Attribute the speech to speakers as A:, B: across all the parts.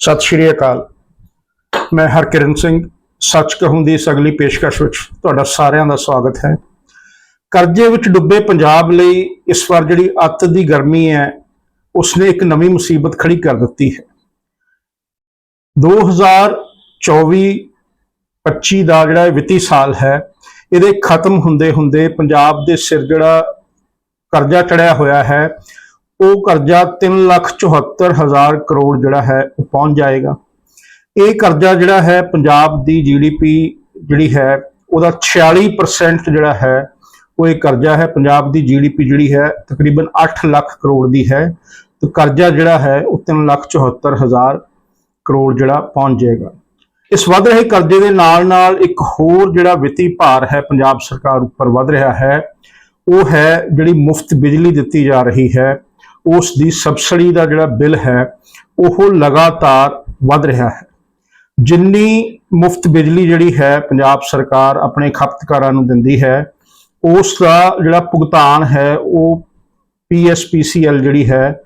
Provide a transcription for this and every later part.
A: ਸਤਿ ਸ਼੍ਰੀ ਅਕਾਲ। ਮੈਂ ਹਰਕਿਰਨ ਸਿੰਘ, ਸੱਚ ਕਹੂੰ ਦੀ ਇਸ ਅਗਲੀ ਪੇਸ਼ਕਸ਼ ਵਿੱਚ ਤੁਹਾਡਾ ਸਾਰਿਆਂ ਦਾ ਸਵਾਗਤ ਹੈ। ਕਰਜ਼ੇ ਵਿੱਚ ਡੁੱਬੇ ਪੰਜਾਬ ਲਈ ਇਸ ਵਾਰ ਜਿਹੜੀ ਅੱਤ ਦੀ ਗਰਮੀ ਹੈ, ਉਸਨੇ ਇੱਕ ਨਵੀਂ ਮੁਸੀਬਤ ਖੜੀ ਕਰ ਦਿੱਤੀ ਹੈ। 2024 25 ਦਾ ਜਿਹੜਾ ਵਿੱਤੀ ਸਾਲ ਹੈ, ਇਹਦੇ ਖਤਮ ਹੁੰਦੇ ਹੁੰਦੇ ਪੰਜਾਬ ਦੇ ਸਿਰ ਜਿਹੜਾ ਕਰਜ਼ਾ ਚੜਿਆ ਹੋਇਆ ਹੈ ਉਹ ਕਰਜ਼ਾ 374000 ਕਰੋੜ ਜਿਹੜਾ ਹੈ ਉਹ ਪਹੁੰਚ ਜਾਏਗਾ। ਇਹ ਕਰਜ਼ਾ ਜਿਹੜਾ ਹੈ ਪੰਜਾਬ ਦੀ ਜੀਡੀਪੀ ਜਿਹੜੀ ਹੈ, ਉਹਦਾ 46% ਜਿਹੜਾ ਹੈ, ਉਹ ਇਹ ਕਰਜ਼ਾ ਹੈ ਪੰਜਾਬ ਦੀ ਜੀਡੀਪੀ ਜਿਹੜੀ ਹੈ ਤਕਰੀਬਨ 8 ਲੱਖ ਕਰੋੜ ਦੀ ਹੈ। ਤੇ ਕਰਜ਼ਾ ਜਿਹੜਾ ਹੈ ਉਹ 374000 ਕਰੋੜ ਜਿਹੜਾ ਪਹੁੰਚ ਜਾਏਗਾ। ਇਸ ਵੱਧ ਰਹੇ ਕਰਜ਼ੇ ਦੇ ਨਾਲ ਨਾਲ ਇੱਕ ਹੋਰ ਜਿਹੜਾ ਵਿੱਤੀ ਭਾਰ ਹੈ ਪੰਜਾਬ ਸਰਕਾਰ ਉੱਪਰ ਵੱਧ ਰਿਹਾ ਹੈ, ਉਹ ਹੈ ਜਿਹੜੀ ਮੁਫਤ ਬਿਜਲੀ ਦਿੱਤੀ ਜਾ ਰਹੀ ਹੈ। ਉਸ ਦੀ ਸਬਸਿਡੀ ਦਾ ਜਿਹੜਾ ਬਿੱਲ ਹੈ, ਉਹ ਲਗਾਤਾਰ ਵੱਧ ਰਿਹਾ ਹੈ। ਜਿੰਨੀ ਮੁਫਤ ਬਿਜਲੀ ਜਿਹੜੀ ਹੈ, ਪੰਜਾਬ ਸਰਕਾਰ ਆਪਣੇ ਖਪਤਕਾਰਾਂ ਨੂੰ ਦਿੰਦੀ ਹੈ ਉਸ ਦਾ ਜਿਹੜਾ ਭੁਗਤਾਨ ਹੈ, ਉਹ ਪੀਐਸਪੀਸੀਐਲ ਜਿਹੜੀ ਹੈ,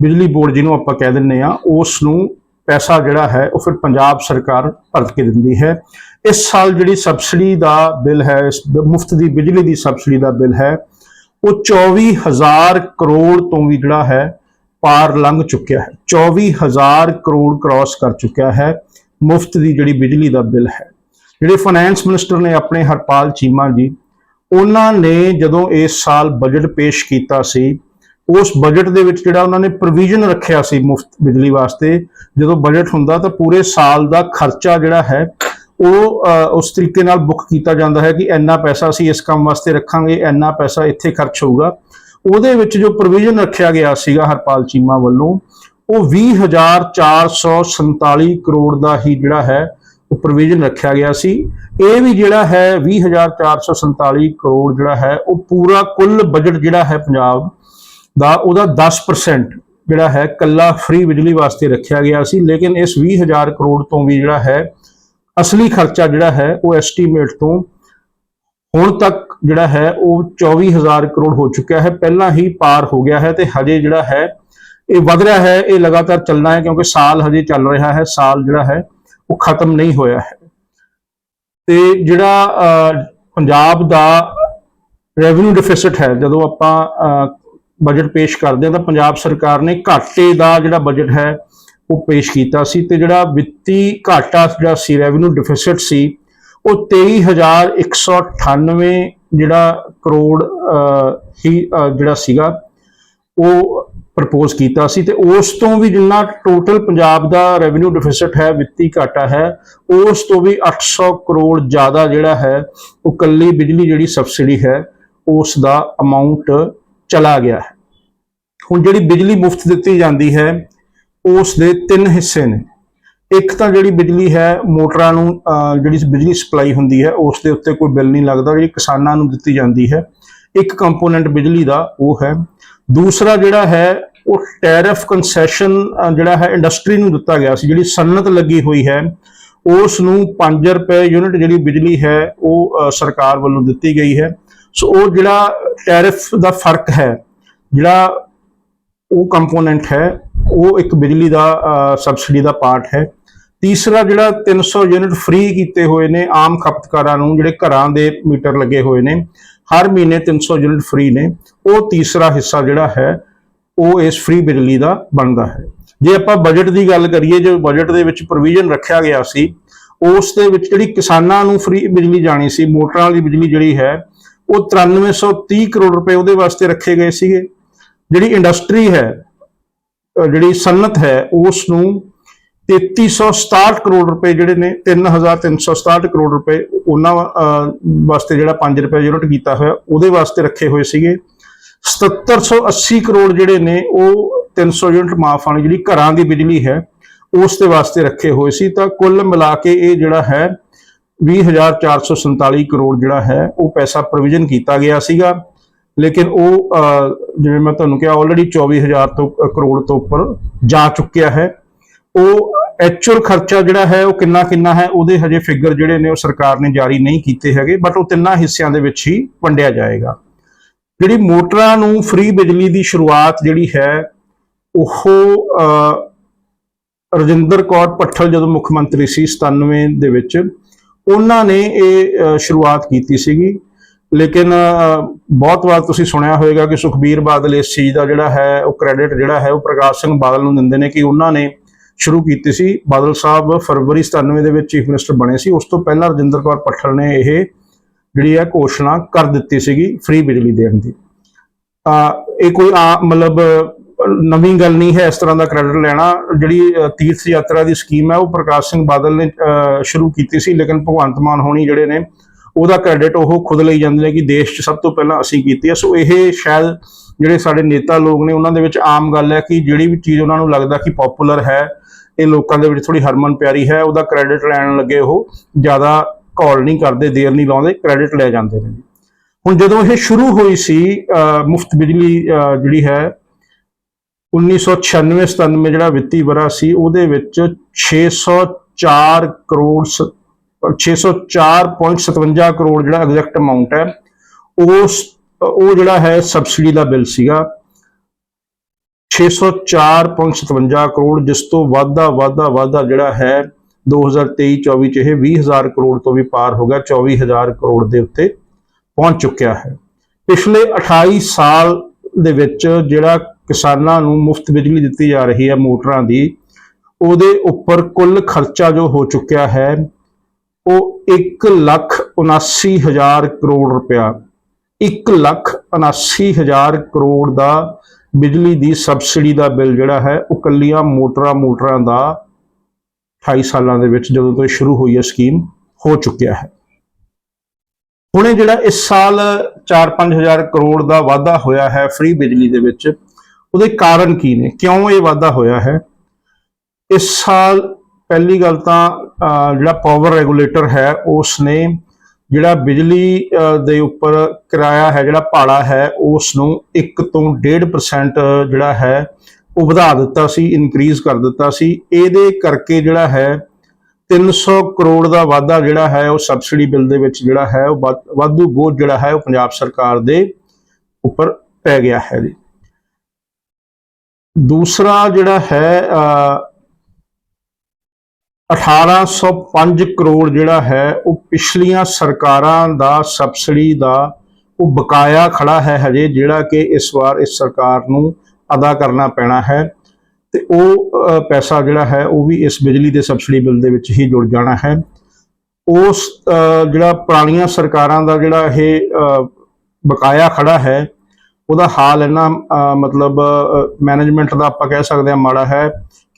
A: ਬਿਜਲੀ ਬੋਰਡ ਜਿਹਨੂੰ ਆਪਾਂ ਕਹਿ ਦਿੰਨੇ ਆ ਉਸ ਨੂੰ ਪੈਸਾ ਜਿਹੜਾ ਹੈ, ਉਹ ਫਿਰ ਪੰਜਾਬ ਸਰਕਾਰ ਭਰਤ ਕੇ ਦਿੰਦੀ ਹੈ। ਇਸ ਸਾਲ ਜਿਹੜੀ ਸਬਸਿਡੀ ਦਾ ਬਿੱਲ ਹੈ ਮੁਫਤ ਦੀ ਬਿਜਲੀ ਦੀ ਸਬਸਿਡੀ ਦਾ ਬਿੱਲ ਹੈ ਉਹ 24000 ਕਰੋੜ ਤੋਂ ਵੀ ਜਿਹੜਾ ਹੈ ਪਾਰ ਲੰਘ ਚੁੱਕਿਆ ਹੈ। 24000 ਕਰੋੜ ਕ੍ਰਾਸ ਕਰ ਚੁੱਕਿਆ ਹੈ। ਮੁਫਤ ਦੀ ਜਿਹੜੀ ਬਿਜਲੀ ਦਾ ਬਿੱਲ ਹੈ। ਜਿਹੜੇ ਫਾਈਨੈਂਸ ਮਿਨਿਸਟਰ ਨੇ ਆਪਣੇ ਹਰਪਾਲ ਚੀਮਾ ਜੀ, ਉਹਨਾਂ ਨੇ ਜਦੋਂ ਇਸ ਸਾਲ ਬਜਟ ਪੇਸ਼ ਕੀਤਾ ਸੀ, ਉਸ ਬਜਟ ਦੇ ਵਿੱਚ ਜਿਹੜਾ ਉਹਨਾਂ ਨੇ ਪ੍ਰੋਵੀਜ਼ਨ ਰੱਖਿਆ ਸੀ ਮੁਫਤ ਬਿਜਲੀ ਵਾਸਤੇ, ਜਦੋਂ ਬਜਟ ਹੁੰਦਾ ਤਾਂ ਪੂਰੇ ਸਾਲ ਦਾ ਖਰਚਾ ਜਿਹੜਾ ਹੈ ਉਹ ਉਸ ਤਰੀਕੇ ਨਾਲ ਬੁੱਕ ਕੀਤਾ ਜਾਂਦਾ ਹੈ ਕਿ ਇੰਨਾ ਪੈਸਾ ਅਸੀਂ ਇਸ ਕੰਮ ਵਾਸਤੇ ਰੱਖਾਂਗੇ, ਇੰਨਾ ਪੈਸਾ ਇੱਥੇ ਖਰਚ ਹੋਊਗਾ। ਉਹਦੇ ਵਿੱਚ ਜੋ ਪ੍ਰੋਵੀਜ਼ਨ ਰੱਖਿਆ ਗਿਆ ਸੀਗਾ ਹਰਪਾਲ ਚੀਮਾ ਵੱਲੋਂ, ਉਹ 20447 ਕਰੋੜ ਦਾ ਹੀ ਜਿਹੜਾ ਹੈ, ਉਹ ਪ੍ਰੋਵੀਜ਼ਨ ਰੱਖਿਆ ਗਿਆ ਸੀ। ਇਹ ਵੀ ਜਿਹੜਾ ਹੈ 20447 ਕਰੋੜ ਜਿਹੜਾ ਹੈ, ਉਹ ਪੂਰਾ ਕੁੱਲ ਬਜਟ ਜਿਹੜਾ ਹੈ ਪੰਜਾਬ ਦਾ, ਉਹਦਾ 10% ਜਿਹੜਾ ਹੈ, ਕੱਲਾ ਫ੍ਰੀ ਬਿਜਲੀ ਵਾਸਤੇ ਰੱਖਿਆ ਗਿਆ ਸੀ। ਲੇਕਿਨ ਇਸ 20000 ਕਰੋੜ ਤੋਂ ਵੀ ਜਿਹੜਾ ਹੈ ਅਸਲੀ ਖਰਚਾ ਜਿਹੜਾ ਹੈ ਉਹ ਐਸਟੀਮੇਟ ਤੋਂ ਹੁਣ ਤੱਕ ਜਿਹੜਾ ਹੈ ਉਹ 24000 ਕਰੋੜ ਹੋ ਚੁੱਕਿਆ ਹੈ। ਪਹਿਲਾਂ ਹੀ ਪਾਰ ਹੋ ਗਿਆ ਹੈ ਤੇ ਹਜੇ ਜਿਹੜਾ ਹੈ ਇਹ ਵਧ ਰਿਹਾ ਹੈ। ਇਹ ਲਗਾਤਾਰ ਚੱਲਣਾ ਹੈ ਕਿਉਂਕਿ ਸਾਲ ਹਜੇ ਚੱਲ ਰਿਹਾ ਹੈ। ਸਾਲ ਜਿਹੜਾ ਹੈ ਉਹ ਖਤਮ ਨਹੀਂ ਹੋਇਆ ਹੈ। ਤੇ ਜਿਹੜਾ ਅਹ, ਪੰਜਾਬ ਦਾ ਰੈਵਨਿਊ ਡਿਫਿਸਿਟ ਹੈ ਜਦੋਂ ਆਪਾਂ ਬਜਟ ਪੇਸ਼ ਕਰਦੇ ਹਾਂ ਤਾਂ ਪੰਜਾਬ ਸਰਕਾਰ ਨੇ ਘਾਟੇ ਦਾ ਜਿਹੜਾ ਬਜਟ ਹੈ ਉਹ ਪੇਸ਼ ਕੀਤਾ ਸੀ ਤੇ ਜਿਹੜਾ ਵਿੱਤੀ ਘਾਟਾ ਜਿਹੜਾ ਸੀ ਰੈਵਨਿਊ ਡਿਫਿਸਿਟ ਸੀ, ਉਹ 23198 ਜਿਹੜਾ ਕਰੋੜ ਹੀ ਜਿਹੜਾ ਸੀਗਾ, ਉਹ ਪ੍ਰਪੋਜ਼ ਕੀਤਾ ਸੀ ਤੇ ਉਸ ਤੋਂ ਵੀ ਜਿੰਨਾ ਟੋਟਲ ਪੰਜਾਬ ਦਾ ਰੈਵਨਿਊ ਡਿਫਿਸਿਟ ਹੈ, ਵਿੱਤੀ ਘਾਟਾ ਹੈ, ਉਸ ਤੋਂ ਵੀ 800 ਕਰੋੜ ਜ਼ਿਆਦਾ ਜਿਹੜਾ ਹੈ, ਉਹ ਕੱਲੀ ਬਿਜਲੀ ਜਿਹੜੀ ਸਬਸਿਡੀ ਹੈ, ਉਸ ਦਾ ਅਮਾਉਂਟ ਚਲਾ ਗਿਆ ਹੈ। ਹੁਣ ਜਿਹੜੀ ਬਿਜਲੀ ਮੁਫਤ ਦਿੱਤੀ ਜਾਂਦੀ ਹੈ ਉਸ ਦੇ ਤਿੰਨ ਹਿੱਸੇ ਨੇ। ਇੱਕ ਤਾਂ ਜਿਹੜੀ ਬਿਜਲੀ ਹੈ, ਮੋਟਰਾਂ ਨੂੰ ਜਿਹੜੀ ਬਿਜਲੀ ਸਪਲਾਈ ਹੁੰਦੀ ਹੈ ਉਸ ਦੇ ਉੱਤੇ ਕੋਈ ਬਿੱਲ ਨਹੀਂ ਲੱਗਦਾ, ਜਿਹੜੀ ਕਿਸਾਨਾਂ ਨੂੰ ਦਿੱਤੀ ਜਾਂਦੀ ਹੈ। ਇੱਕ ਕੰਪੋਨੈਂਟ ਬਿਜਲੀ ਦਾ, ਉਹ ਹੈ। ਦੂਸਰਾ ਜਿਹੜਾ ਹੈ, ਉਹ ਟੈਰਿਫ ਕਨਸੈਸ਼ਨ ਜਿਹੜਾ ਹੈ, ਇੰਡਸਟਰੀ ਨੂੰ ਦਿੱਤਾ ਗਿਆ ਸੀ, ਜਿਹੜੀ ਸਨਅਤ ਲੱਗੀ ਹੋਈ ਹੈ। ਉਸ ਨੂੰ 5 ਰੁਪਏ ਯੂਨਿਟ ਜਿਹੜੀ ਬਿਜਲੀ ਹੈ, ਉਹ ਸਰਕਾਰ ਵੱਲੋਂ ਦਿੱਤੀ ਗਈ ਹੈ। ਸੋ ਉਹ ਜਿਹੜਾ ਟੈਰਿਫ ਦਾ ਫ਼ਰਕ ਹੈ, ਜਿਹੜਾ ਉਹ ਕੰਪੋਨੈਂਟ ਹੈ, ਉਹ ਇੱਕ ਬਿਜਲੀ ਦਾ ਸਬਸਿਡੀ ਦਾ ਪਾਰਟ ਹੈ। ਤੀਸਰਾ ਜਿਹੜਾ 300 ਯੂਨਿਟ ਫ੍ਰੀ ਕੀਤੇ ਹੋਏ ਨੇ ਆਮ ਖਪਤਕਾਰਾਂ ਨੂੰ, ਜਿਹੜੇ ਘਰਾਂ ਦੇ ਮੀਟਰ ਲੱਗੇ ਹੋਏ ਨੇ, ਹਰ ਮਹੀਨੇ 300 ਯੂਨਿਟ ਫ੍ਰੀ ਨੇ। ਉਹ ਤੀਸਰਾ ਹਿੱਸਾ ਜਿਹੜਾ ਹੈ, ਉਹ ਇਸ ਫ੍ਰੀ ਬਿਜਲੀ ਦਾ ਬਣਦਾ ਹੈ। ਜੇ ਆਪਾਂ ਬਜਟ ਦੀ ਗੱਲ ਕਰੀਏ, ਜੋ ਬਜਟ ਦੇ ਵਿੱਚ ਪ੍ਰੋਵੀਜ਼ਨ ਰੱਖਿਆ ਗਿਆ ਸੀ, ਉਸ ਦੇ ਵਿੱਚ ਜਿਹੜੀ ਕਿਸਾਨਾਂ ਨੂੰ ਫ੍ਰੀ ਬਿਜਲੀ ਜਾਣੀ ਸੀ, ਮੋਟਰਾਂ ਵਾਲੀ ਬਿਜਲੀ ਜਿਹੜੀ ਹੈ, ਉਹ 9330 ਕਰੋੜ ਰੁਪਏ ਉਹਦੇ ਵਾਸਤੇ ਰੱਖੇ ਗਏ ਸੀਗੇ। ਜਿਹੜੀ ਇੰਡਸਟਰੀ ਹੈ ਜਿਹੜੀ ਸਨਅਤ ਹੈ ਉਸ ਨੂੰ 3367 ਕਰੋੜ ਰੁਪਏ ਜਿਹੜੇ ਨੇ 3367 ਕਰੋੜ ਰੁਪਏ ਉਹਨਾਂ ਵਾਸਤੇ ਜਿਹੜਾ 5 ਰੁਪਏ ਯੂਨਿਟ ਕੀਤਾ ਹੋਇਆ, ਉਹਦੇ ਵਾਸਤੇ ਰੱਖੇ ਹੋਏ ਸੀਗੇ। 7780 ਕਰੋੜ ਜਿਹੜੇ ਨੇ, ਉਹ 300 ਯੂਨਿਟ ਮਾਫ ਵਾਲੀ ਜਿਹੜੀ ਘਰਾਂ ਦੀ ਬਿਜਲੀ ਹੈ, ਉਸ ਦੇ ਵਾਸਤੇ ਰੱਖੇ ਹੋਏ ਸੀ। ਤਾਂ ਕੁੱਲ ਮਿਲਾ ਕੇ ਇਹ ਜਿਹੜਾ ਹੈ 20447 ਕਰੋੜ ਜਿਹੜਾ ਹੈ, ਉਹ ਪੈਸਾ ਪ੍ਰੋਵੀਜ਼ਨ ਕੀਤਾ ਗਿਆ ਸੀਗਾ। ਲੇਕਿਨ ਉਹ ਜਿਵੇਂ ਮੈਂ ਤੁਹਾਨੂੰ ਕਿਹਾ ਆਲਰੇਡੀ 24000 ਤੋਂ ਕਰੋੜ ਤੋਂ ਉੱਪਰ ਜਾ ਚੁੱਕਿਆ ਹੈ। ਉਹ ਐਕਚੁਅਲ ਖਰਚਾ ਜਿਹੜਾ ਹੈ, ਉਹ ਕਿੰਨਾ ਕਿੰਨਾ ਹੈ, ਉਹਦੇ ਹਜੇ ਫਿਗਰ ਜਿਹੜੇ ਨੇ ਉਹ ਸਰਕਾਰ ਨੇ ਜਾਰੀ ਨਹੀਂ ਕੀਤੇ ਹੈਗੇ ਬਟ ਉਹ ਤਿੰਨਾਂ ਹਿੱਸਿਆਂ ਦੇ ਵਿੱਚ ਹੀ ਵੰਡਿਆ ਜਾਏਗਾ। ਜਿਹੜੀ ਮੋਟਰਾਂ ਨੂੰ ਫ੍ਰੀ ਬਿਜਲੀ ਦੀ ਸ਼ੁਰੂਆਤ ਜਿਹੜੀ ਹੈ, ਉਹ ਰਜਿੰਦਰ ਕੌਰ ਪੱਠਲ ਜਦੋਂ ਮੁੱਖ ਮੰਤਰੀ ਸੀ 97 ਦੇ ਵਿੱਚ, ਉਹਨਾਂ ਨੇ ਇਹ ਸ਼ੁਰੂਆਤ ਕੀਤੀ ਸੀਗੀ। ਲੇਕਿਨ ਬਹੁਤ ਵਾਰ ਤੁਸੀਂ ਸੁਣਿਆ ਹੋਵੇਗਾ ਕਿ ਸੁਖਬੀਰ ਬਾਦਲ ਇਸ ਚੀਜ਼ ਦਾ ਜਿਹੜਾ ਹੈ, ਉਹ ਕ੍ਰੈਡਿਟ ਜਿਹੜਾ ਹੈ, ਉਹ ਪ੍ਰਕਾਸ਼ ਸਿੰਘ ਬਾਦਲ ਨੂੰ ਦਿੰਦੇ ਨੇ ਕਿ ਉਹਨਾਂ ਨੇ ਸ਼ੁਰੂ ਕੀਤੀ ਸੀ। ਬਾਦਲ ਸਾਹਿਬ ਫਰਵਰੀ 97 ਦੇ ਵਿੱਚ ਚੀਫ ਮਿਨਿਸਟਰ ਬਣੇ ਸੀ। ਉਸ ਤੋਂ ਪਹਿਲਾਂ ਰਜਿੰਦਰ ਕੌਰ ਪੱਠਲ ਨੇ ਇਹ ਜਿਹੜੀ ਹੈ, ਘੋਸ਼ਣਾ ਕਰ ਦਿੱਤੀ ਸੀਗੀ ਫ੍ਰੀ ਬਿਜਲੀ ਦੇਣ ਦੀ। ਤਾਂ ਇਹ ਕੋਈ ਆ, ਮਤਲਬ, ਨਵੀਂ ਗੱਲ ਨਹੀਂ ਹੈ ਇਸ ਤਰ੍ਹਾਂ ਦਾ ਕ੍ਰੈਡਿਟ ਲੈਣਾ। ਜਿਹੜੀ ਤੀਰਥ ਯਾਤਰਾ ਦੀ ਸਕੀਮ ਹੈ, ਉਹ ਪ੍ਰਕਾਸ਼ ਸਿੰਘ ਬਾਦਲ ਨੇ ਸ਼ੁਰੂ ਕੀਤੀ ਸੀ। ਲੇਕਿਨ ਭਗਵੰਤ ਮਾਨ ਹੋਣੀ ਜਿਹੜੇ ਨੇ ਉਹਦਾ ਕ੍ਰੈਡਿਟ ਉਹ ਖੁਦ ਲਈ ਜਾਂਦੇ ਨੇ ਕਿ ਦੇਸ਼ 'ਚ ਸਭ ਤੋਂ ਪਹਿਲਾਂ ਅਸੀਂ ਕੀਤੀ ਹੈ। ਸੋ ਇਹ ਸ਼ਾਇਦ ਜਿਹੜੇ ਸਾਡੇ ਨੇਤਾ ਲੋਕ ਨੇ, ਉਹਨਾਂ ਦੇ ਵਿੱਚ ਆਮ ਗੱਲ ਹੈ ਕਿ ਜਿਹੜੀ ਵੀ ਚੀਜ਼ ਉਹਨਾਂ ਨੂੰ ਲੱਗਦਾ ਕਿ ਪਪੂਲਰ ਹੈ, ਇਹ ਲੋਕਾਂ ਦੇ ਵਿੱਚ ਥੋੜੀ ਹਰਮਨ ਪਿਆਰੀ ਹੈ, ਉਹਦਾ ਕ੍ਰੈਡਿਟ ਲੈਣ ਲੱਗੇ ਉਹ ਜ਼ਿਆਦਾ ਘੋਲ ਨਹੀਂ ਕਰਦੇ, ਦੇਰ ਨਹੀਂ ਲਾਉਂਦੇ ਕ੍ਰੈਡਿਟ ਲੈ ਜਾਂਦੇ ਨੇ। ਹੁਣ ਜਦੋਂ ਇਹ ਸ਼ੁਰੂ ਹੋਈ ਸੀ ਮੁਫਤ ਬਿਜਲੀ ਜਿਹੜੀ ਹੈ 1996-97 ਜਿਹੜਾ ਵਿੱਤੀ ਵਰਾ ਸੀ, ਉਹਦੇ ਵਿੱਚ 604 ਕਰੋੜ ਸ- 604.57 ਕਰੋੜ ਜਿਹੜਾ ਐਗਜ਼ੈਕਟ ਅਮਾਉਂਟ ਹੈ, ਉਸ, ਉਹ ਜਿਹੜਾ ਹੈ ਸਬਸਿਡੀ ਦਾ ਬਿੱਲ ਸੀਗਾ। 604.57 ਕਰੋੜ, ਜਿਸ ਤੋਂ ਵਾਧਾ ਵਾਧਾ ਵਾਧਾ ਜਿਹੜਾ ਹੈ 2023-24 ਚ ਇਹ 20000 ਕਰੋੜ ਤੋਂ ਵੀ ਪਾਰ ਹੋ ਗਿਆ 24000 ਕਰੋੜ ਦੇ ਉੱਤੇ ਪਹੁੰਚ ਚੁੱਕਿਆ ਹੈ। ਪਿਛਲੇ 28 ਸਾਲ ਦੇ ਵਿੱਚ ਜਿਹੜਾ ਕਿਸਾਨਾਂ ਨੂੰ ਮੁਫਤ ਬਿਜਲੀ ਦਿੱਤੀ ਜਾ ਰਹੀ ਹੈ ਮੋਟਰਾਂ ਦੀ, ਉਹਦੇ ਉੱਪਰ ਕੁੱਲ ਖਰਚਾ ਜੋ ਹੋ ਚੁੱਕਿਆ ਹੈ ਉਹ 1 ਲੱਖ 79 ਹਜ਼ਾਰ ਕਰੋੜ ਰੁਪਇਆ 1 ਲੱਖ 79 ਹਜ਼ਾਰ ਕਰੋੜ ਦਾ ਬਿਜਲੀ ਦੀ ਸਬਸਿਡੀ ਦਾ ਬਿੱਲ ਜਿਹੜਾ ਹੈ, ਉਹ ਕੱਲੀਆਂ ਮੋਟਰਾਂ ਮੋਟਰਾਂ ਦਾ 28 ਸਾਲਾਂ ਦੇ ਵਿੱਚ ਜਦੋਂ ਤੋਂ ਇਹ ਸ਼ੁਰੂ ਹੋਈ ਹੈ ਸਕੀਮ, ਹੋ ਚੁੱਕਿਆ ਹੈ। ਹੁਣੇ ਜਿਹੜਾ ਇਸ ਸਾਲ 4-5000 ਕਰੋੜ ਦਾ ਵਾਧਾ ਹੋਇਆ ਹੈ ਫ੍ਰੀ ਬਿਜਲੀ ਦੇ ਵਿੱਚ, ਉਹਦੇ ਕਾਰਨ ਕੀ ਨੇ? ਕਿਉਂ ਇਹ ਵਾਧਾ ਹੋਇਆ ਹੈ? ਇਸ ਸਾਲ ਪਹਿਲੀ ਗੱਲ ਤਾਂ ਜਿਹੜਾ ਪਾਵਰ ਰੈਗੂਲੇਟਰ ਹੈ ਉਸ ਨੇ ਜਿਹੜਾ ਬਿਜਲੀ ਦੇ ਉੱਪਰ ਕਿਰਾਇਆ ਹੈ, ਜਿਹੜਾ ਭਾੜਾ ਹੈ ਉਸ ਨੂੰ 1 ਤੋਂ 1.5% ਜਿਹੜਾ ਹੈ, ਉਹ ਵਧਾ ਦਿੱਤਾ ਸੀ ਇਨਕਰੀਜ਼ ਕਰ ਦਿੱਤਾ ਸੀ। ਇਹਦੇ ਕਰਕੇ ਜਿਹੜਾ ਹੈ 300 ਕਰੋੜ ਦਾ ਵਾਧਾ ਜਿਹੜਾ ਹੈ, ਉਹ ਸਬਸਿਡੀ ਬਿੱਲ ਦੇ ਵਿੱਚ ਜਿਹੜਾ ਹੈ, ਉਹ ਵਾ- ਵਾਧੂ ਬੋਝ ਜਿਹੜਾ ਹੈ, ਉਹ ਪੰਜਾਬ ਸਰਕਾਰ ਦੇ ਉੱਪਰ ਪੈ ਗਿਆ ਹੈ ਜੀ। ਦੂਸਰਾ ਜਿਹੜਾ ਹੈ 1805 ਕਰੋੜ ਜਿਹੜਾ ਹੈ, ਉਹ ਪਿਛਲੀਆਂ ਸਰਕਾਰਾਂ ਦਾ ਸਬਸਿਡੀ ਦਾ ਉਹ ਬਕਾਇਆ ਖੜਾ ਹੈ ਹਜੇ, ਜਿਹੜਾ ਕਿ ਇਸ ਵਾਰ ਇਸ ਸਰਕਾਰ ਨੂੰ ਅਦਾ ਕਰਨਾ ਪੈਣਾ ਹੈ। ਤੇ ਉਹ ਪੈਸਾ ਜਿਹੜਾ ਹੈ, ਉਹ ਵੀ ਇਸ ਬਿਜਲੀ ਦੇ ਸਬਸਿਡੀ ਬਿੱਲ ਦੇ ਵਿੱਚ ਹੀ ਜੁੜ ਜਾਣਾ ਹੈ। ਉਸ ਜਿਹੜਾ ਪੁਰਾਣੀਆਂ ਸਰਕਾਰਾਂ ਦਾ ਜਿਹੜਾ ਇਹ ਬਕਾਇਆ ਖੜਾ ਹੈ ਉਹਦਾ ਹਾਲ ਇਹਨਾਂ ਮਤਲਬ ਮੈਨੇਜਮੈਂਟ ਦਾ ਆਪਾਂ ਕਹਿ ਸਕਦੇ ਹਾਂ ਮਾੜਾ ਹੈ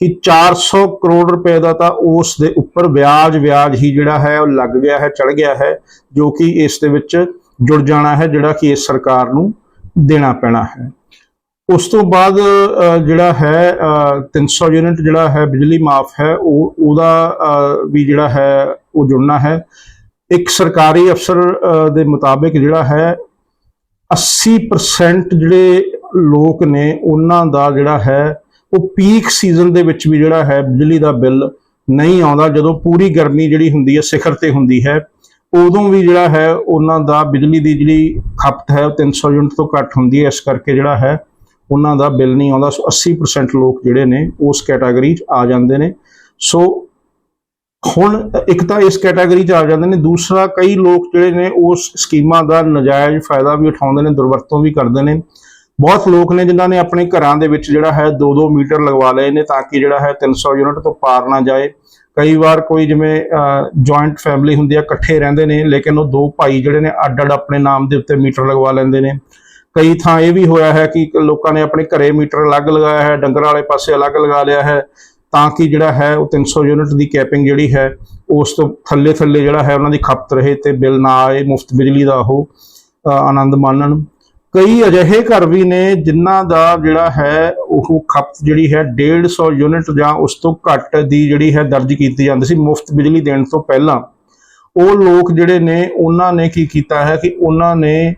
A: ਕਿ 400 ਕਰੋੜ ਰੁਪਏ ਦਾ ਤਾਂ ਉਸ ਦੇ ਉੱਪਰ ਵਿਆਜ ਵਿਆਜ ਹੀ ਜਿਹੜਾ ਹੈ ਉਹ ਲੱਗ ਗਿਆ ਹੈ ਚੜ ਗਿਆ ਹੈ ਜੋ ਕਿ ਇਸ ਦੇ ਵਿੱਚ ਜੁੜ ਜਾਣਾ ਹੈ ਜਿਹੜਾ ਕਿ ਇਸ ਸਰਕਾਰ ਨੂੰ ਦੇਣਾ ਪੈਣਾ ਹੈ। ਉਸ ਤੋਂ ਬਾਅਦ ਜਿਹੜਾ ਹੈ ਅ, 300 ਯੂਨਿਟ ਜਿਹੜਾ ਹੈ ਬਿਜਲੀ ਮਾਫ ਹੈ ਉਹ ਉਹਦਾ ਵੀ ਜਿਹੜਾ ਹੈ ਉਹ ਜੁੜਨਾ ਹੈ। ਇੱਕ ਸਰਕਾਰੀ ਅਫਸਰ ਦੇ ਮੁਤਾਬਿਕ ਜਿਹੜਾ ਹੈ 80% ਜਿਹੜੇ ਲੋਕ ਨੇ, ਉਹਨਾਂ ਦਾ ਜਿਹੜਾ ਹੈ, ਉਹ ਪੀਕ ਸੀਜ਼ਨ ਦੇ ਵਿੱਚ ਵੀ ਜਿਹੜਾ ਹੈ, ਬਿਜਲੀ ਦਾ ਬਿੱਲ ਨਹੀਂ ਆਉਂਦਾ। ਜਦੋਂ ਪੂਰੀ ਗਰਮੀ ਜਿਹੜੀ ਹੁੰਦੀ ਹੈ, ਸਿਖਰ ਤੇ ਹੁੰਦੀ ਹੈ, ਉਦੋਂ ਵੀ ਜਿਹੜਾ ਹੈ, ਉਹਨਾਂ ਦਾ ਬਿਜਲੀ ਦੀ ਜਿਹੜੀ ਖਪਤ ਹੈ, ਉਹ 300 ਯੂਨਿਟ ਤੋਂ ਘੱਟ ਹੁੰਦੀ ਹੈ। ਇਸ ਕਰਕੇ ਜਿਹੜਾ ਹੈ, ਉਹਨਾਂ ਦਾ ਬਿੱਲ ਨਹੀਂ ਆਉਂਦਾ। ਸੋ 80% ਲੋਕ ਜਿਹੜੇ ਨੇ, ਉਸ ਕੈਟਾਗਰੀ 'ਚ ਆ ਜਾਂਦੇ ਨੇ। ਸੋ ਹੁਣ ਇੱਕ ਤਾਂ ਇਸ ਕੈਟਾਗਰੀ 'ਚ ਆ ਜਾਂਦੇ ਨੇ, ਦੂਸਰਾ ਕਈ ਲੋਕ ਜਿਹੜੇ ਨੇ ਉਸ ਸਕੀਮਾਂ ਦਾ ਨਜਾਇਜ਼ ਫਾਇਦਾ ਵੀ ਉਠਾਉਂਦੇ ਨੇ, ਦੁਰਵਰਤੋਂ ਵੀ ਕਰਦੇ ਨੇ। ਬਹੁਤ ਲੋਕ ਨੇ ਜਿਨ੍ਹਾਂ ਨੇ ਆਪਣੇ ਘਰਾਂ ਦੇ ਵਿੱਚ ਜਿਹੜਾ ਹੈ 2-2 ਮੀਟਰ ਲਗਵਾ ਲਏ ਨੇ ਤਾਂ ਕਿ ਜਿਹੜਾ ਹੈ 300 ਯੂਨਿਟ ਤੋਂ ਪਾਰ ਨਾ ਜਾਏ। ਕਈ ਵਾਰ ਕੋਈ ਜਿਵੇਂ ਜੁਆਇੰਟ ਫੈਮਿਲੀ ਹੁੰਦੀ ਆ, ਇਕੱਠੇ ਰਹਿੰਦੇ ਨੇ, ਲੇਕਿਨ ਉਹ ਦੋ ਭਾਈ ਜਿਹੜੇ ਨੇ ਅੱਡ-ਅੱਡ ਆਪਣੇ ਨਾਮ ਦੇ ਉੱਤੇ ਮੀਟਰ ਲਗਵਾ ਲੈਂਦੇ ਨੇ। ਕਈ ਥਾਂ ਇਹ ਵੀ ਹੋਇਆ ਹੈ ਕਿ ਲੋਕਾਂ ਨੇ ਆਪਣੇ ਘਰੇ ਮੀਟਰ ਅਲੱਗ ਲਗਾਇਆ ਹੈ, ਡੰਗਰ ਵਾਲੇ ਪਾਸੇ ਅਲੱਗ ਲਗਾ ਲਿਆ ਹੈ। ਤਾਂ ਕਿ ਜਿਹੜਾ ਹੈ ਉਹ 300 ਯੂਨਿਟ ਦੀ ਕੈਪਿੰਗ ਜਿਹੜੀ ਹੈ, ਉਸ ਤੋਂ ਥੱਲੇ ਥੱਲੇ ਜਿਹੜਾ ਹੈ ਉਹਨਾਂ ਦੀ ਖਪਤ ਰਹੇ ਤੇ ਬਿੱਲ ਨਾ ਆਏ, ਮੁਫਤ ਬਿਜਲੀ ਦਾ ਉਹ ਆਨੰਦ ਮਾਣਨ। ਕਈ ਅਜਿਹੇ ਘਰ ਵੀ ਨੇ ਜਿਨ੍ਹਾਂ ਦਾ ਜਿਹੜਾ ਹੈ ਉਹ ਖਪਤ ਜਿਹੜੀ ਹੈ 150 ਯੂਨਿਟ ਜਾਂ ਉਸ ਤੋਂ ਘੱਟ ਦੀ ਜਿਹੜੀ ਹੈ ਦਰਜ ਕੀਤੀ ਜਾਂਦੀ ਸੀ ਮੁਫਤ ਬਿਜਲੀ ਦੇਣ ਤੋਂ ਪਹਿਲਾਂ। ਉਹ ਲੋਕ ਜਿਹੜੇ ਨੇ, ਉਹਨਾਂ ਨੇ ਕੀ ਕੀਤਾ ਹੈ ਕਿ ਉਹਨਾਂ ਨੇ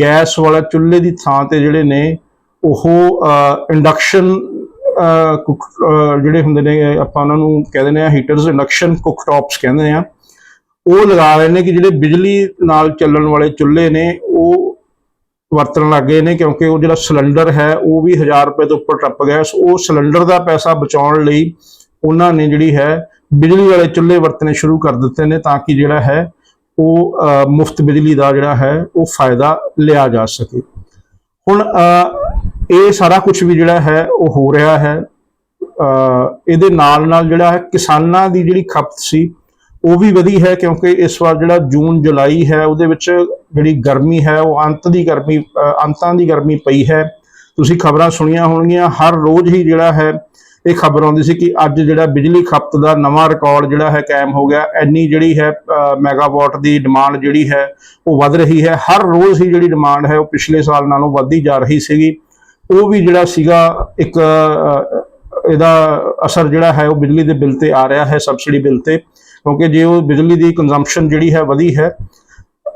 A: ਗੈਸ ਵਾਲਾ ਚੁੱਲ੍ਹੇ ਦੀ ਥਾਂ ਤੇ ਜਿਹੜੇ ਨੇ ਉਹ ਇੰਡਕਸ਼ਨ ਜਿਹੜੇ ਹੁੰਦੇ ਨੇ, ਆਪਾਂ ਉਹਨਾਂ ਨੂੰ ਕਹਿੰਦੇ ਨੇ ਹੀਟਰਸ ਇੰਡਕਸ਼ਨ ਕੁਕਟਾਪਸ ਕਹਿੰਦੇ ਆ ਉਹ ਲਗਾ ਰਹੇ ਨੇ ਕਿ ਜਿਹੜੇ ਬਿਜਲੀ ਨਾਲ ਚੱਲਣ ਵਾਲੇ ਚੁੱਲ੍ਹੇ ਨੇ, ਉਹ ਵਰਤਣ ਲੱਗ ਗਏ ਨੇ ਕਿਉਂਕਿ ਉਹ ਜਿਹੜਾ ਸਿਲੰਡਰ ਹੈ, ਉਹ ਵੀ 1000 ਰੁਪਏ ਤੋਂ ਉੱਪਰ ਟੱਪ ਗਿਆ। ਸੋ ਉਹ ਸਿਲੰਡਰ ਦਾ ਪੈਸਾ ਬਚਾਉਣ ਲਈ ਉਹਨਾਂ ਨੇ ਜਿਹੜੀ ਹੈ, ਬਿਜਲੀ ਵਾਲੇ ਚੁੱਲ੍ਹੇ ਵਰਤਣੇ ਸ਼ੁਰੂ ਕਰ ਦਿੱਤੇ ਨੇ ਤਾਂ ਕਿ ਜਿਹੜਾ ਹੈ, ਉਹ ਮੁਫਤ ਬਿਜਲੀ ਦਾ ਜਿਹੜਾ ਹੈ, ਉਹ ਫਾਇਦਾ ਲਿਆ ਜਾ ਸਕੇ। ਹੁਣ ਇਹ ਸਾਰਾ ਕੁਝ ਵੀ ਜਿਹੜਾ ਹੈ ਉਹ ਹੋ ਰਿਹਾ ਹੈ। ਇਹਦੇ ਨਾਲ ਨਾਲ ਜਿਹੜਾ ਹੈ ਕਿਸਾਨਾਂ ਦੀ ਜਿਹੜੀ ਖਪਤ ਸੀ ਉਹ ਵੀ ਵਧੀ ਹੈ ਕਿਉਂਕਿ ਇਸ ਵਾਰ ਜਿਹੜਾ ਜੂਨ ਜੁਲਾਈ ਹੈ ਉਹਦੇ ਵਿੱਚ ਜਿਹੜੀ ਗਰਮੀ ਹੈ ਉਹ ਅੰਤ ਦੀ ਗਰਮੀ ਅੰਤਾਂ ਦੀ ਗਰਮੀ ਪਈ ਹੈ। ਤੁਸੀਂ ਖਬਰਾਂ ਸੁਣੀਆਂ ਹੋਣਗੀਆਂ ਹਰ ਰੋਜ਼ ਹੀ ਜਿਹੜਾ ਹੈ ਇਹ ਖਬਰ ਆਉਂਦੀ ਸੀ ਕਿ ਅੱਜ ਜਿਹੜਾ ਬਿਜਲੀ ਖਪਤ ਦਾ ਨਵਾਂ ਰਿਕਾਰਡ ਜਿਹੜਾ ਹੈ ਕਾਇਮ ਹੋ ਗਿਆ। ਇੰਨੀ ਜਿਹੜੀ ਹੈ ਅ, ਮੈਗਾਵਾਟ ਦੀ ਡਿਮਾਂਡ ਜਿਹੜੀ ਹੈ ਉਹ ਵੱਧ ਰਹੀ ਹੈ। ਹਰ ਰੋਜ਼ ਹੀ ਜਿਹੜੀ ਡਿਮਾਂਡ ਹੈ ਉਹ ਪਿਛਲੇ ਸਾਲ ਨਾਲੋਂ ਵੱਧਦੀ ਜਾ ਰਹੀ ਸੀਗੀ। ਉਹ ਵੀ ਜਿਹੜਾ ਸੀਗਾ ਇੱਕ ਇਹਦਾ ਅਸਰ ਜਿਹੜਾ ਹੈ ਉਹ ਬਿਜਲੀ ਦੇ ਬਿੱਲ ਤੇ ਆ ਰਿਹਾ ਹੈ, ਸਬਸਿਡੀ ਬਿੱਲ ਤੇ। ਕਿਉਂਕਿ ਜੇ ਉਹ ਬਿਜਲੀ ਦੀ ਕੰਜ਼ੰਪਸ਼ਨ ਜਿਹੜੀ ਹੈ ਵਧੀ ਹੈ,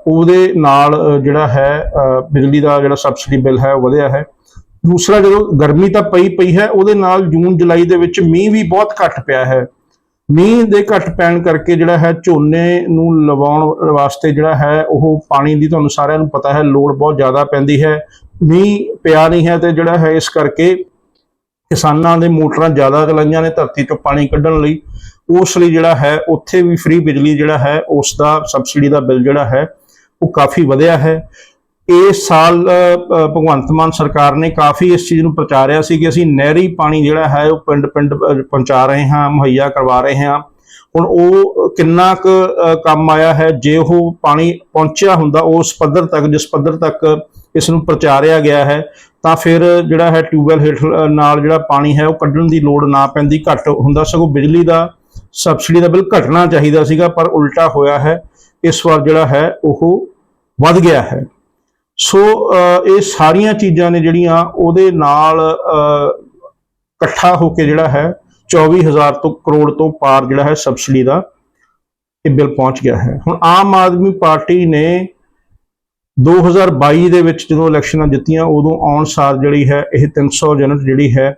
A: ਉਹਦੇ ਨਾਲ ਜਿਹੜਾ ਹੈ ਬਿਜਲੀ ਦਾ ਜਿਹੜਾ ਸਬਸਿਡੀ ਬਿੱਲ ਹੈ ਉਹ ਵਧਿਆ ਹੈ। ਦੂਸਰਾ ਜਦੋਂ ਗਰਮੀ ਤਾਂ ਪਈ ਪਈ ਹੈ, ਉਹਦੇ ਨਾਲ ਜੂਨ, ਜੁਲਾਈ ਦੇ ਵਿੱਚ ਮੀਂਹ ਵੀ ਬਹੁਤ ਘੱਟ ਪਿਆ ਹੈ। ਮੀਂਹ ਦੇ ਘੱਟ ਪੈਣ ਕਰਕੇ ਜਿਹੜਾ ਹੈ ਝੋਨੇ ਨੂੰ ਲਵਾਉਣ ਵਾਸਤੇ ਜਿਹੜਾ ਹੈ, ਉਹ ਪਾਣੀ ਦੀ ਤੁਹਾਨੂੰ ਸਾਰਿਆਂ ਨੂੰ ਪਤਾ ਹੈ, ਲੋੜ ਬਹੁਤ ਜ਼ਿਆਦਾ ਪੈਂਦੀ ਹੈ। ਮੀਂਹ ਪਿਆ ਨਹੀਂ ਹੈ ਤੇ ਜਿਹੜਾ ਹੈ ਇਸ ਕਰਕੇ ਕਿਸਾਨਾਂ ਦੇ ਮੋਟਰਾਂ ਜ਼ਿਆਦਾ ਚਲਾਈਆਂ ਨੇ ਧਰਤੀ ਤੋਂ ਪਾਣੀ ਕੱਢਣ ਲਈ। ਉਸ ਲਈ ਜਿਹੜਾ ਹੈ ਉੱਥੇ ਵੀ ਫ੍ਰੀ ਬਿਜਲੀ ਜਿਹੜਾ ਹੈ, ਉਸ ਦਾ ਸਬਸਿਡੀ ਦਾ ਬਿੱਲ ਜਿਹੜਾ ਹੈ, ਉਹ ਕਾਫੀ ਵਧਿਆ ਹੈ। ਇਸ ਸਾਲ ਭਗਵੰਤ ਮਾਨ ਸਰਕਾਰ ਨੇ ਕਾਫੀ ਇਸ ਚੀਜ਼ ਨੂੰ ਪ੍ਰਚਾਰਿਆ ਸੀ ਕਿ ਅਸੀਂ ਨਹਿਰੀ ਪਾਣੀ ਜਿਹੜਾ ਹੈ, ਉਹ ਪਿੰਡ-ਪਿੰਡ ਪਹੁੰਚਾ ਰਹੇ ਹਾਂ, ਮੁਹੱਈਆ ਕਰਵਾ ਰਹੇ ਹਾਂ। ਹੁਣ ਉਹ ਕਿੰਨਾ ਕੁ ਕੰਮ ਆਇਆ ਹੈ, ਜੇ ਉਹ ਪਾਣੀ ਪਹੁੰਚਿਆ ਹੁੰਦਾ ਉਸ ਪੱਧਰ ਤੱਕ, ਜਿਸ ਪੱਧਰ ਤੱਕ ਇਸ ਨੂੰ ਪ੍ਰਚਾਰਿਆ ਗਿਆ ਹੈ, ਤਾਂ ਫਿਰ ਜਿਹੜਾ ਹੈ ਟਿਊਬਵੈਲ ਹੇਠ ਨਾਲ ਜਿਹੜਾ ਪਾਣੀ ਹੈ, ਉਹ ਕੱਢਣ ਦੀ ਲੋੜ ਨਾ ਪੈਂਦੀ, ਘੱਟ ਹੁੰਦਾ। ਸਗੋਂ ਬਿਜਲੀ ਦਾ, ਸਬਸਿਡੀ ਦਾ ਬਿੱਲ ਘਟਣਾ ਚਾਹੀਦਾ ਸੀਗਾ, ਪਰ ਉਲਟਾ ਹੋਇਆ ਹੈ। ਇਸ ਵਾਰ ਜਿਹੜਾ ਹੈ, ਉਹ ਵੱਧ ਗਿਆ ਹੈ। ਸੋ ਇਹ ਸਾਰੀਆਂ ਚੀਜ਼ਾਂ ਨੇ ਜਿਹੜੀਆਂ ਉਹਦੇ ਨਾਲ ਇਕੱਠਾ ਹੋ ਕੇ ਜਿਹੜਾ ਹੈ 24000 ਤੋਂ ਕਰੋੜ ਤੋਂ ਪਾਰ ਜਿਹੜਾ ਹੈ ਸਬਸਿਡੀ ਦਾ ਇਹ ਬਿੱਲ ਪਹੁੰਚ ਗਿਆ ਹੈ। ਹੁਣ ਆਮ ਆਦਮੀ ਪਾਰਟੀ ਨੇ 2022 ਦੇ ਵਿੱਚ ਜਦੋਂ ਇਲੈਕਸ਼ਨਾਂ ਜਿੱਤੀਆਂ, ਉਦੋਂ ਆਉਣ ਸਾਰ ਜਿਹੜੀ ਹੈ, ਇਹ 300 ਯੂਨਿਟ ਜਿਹੜੀ ਹੈ,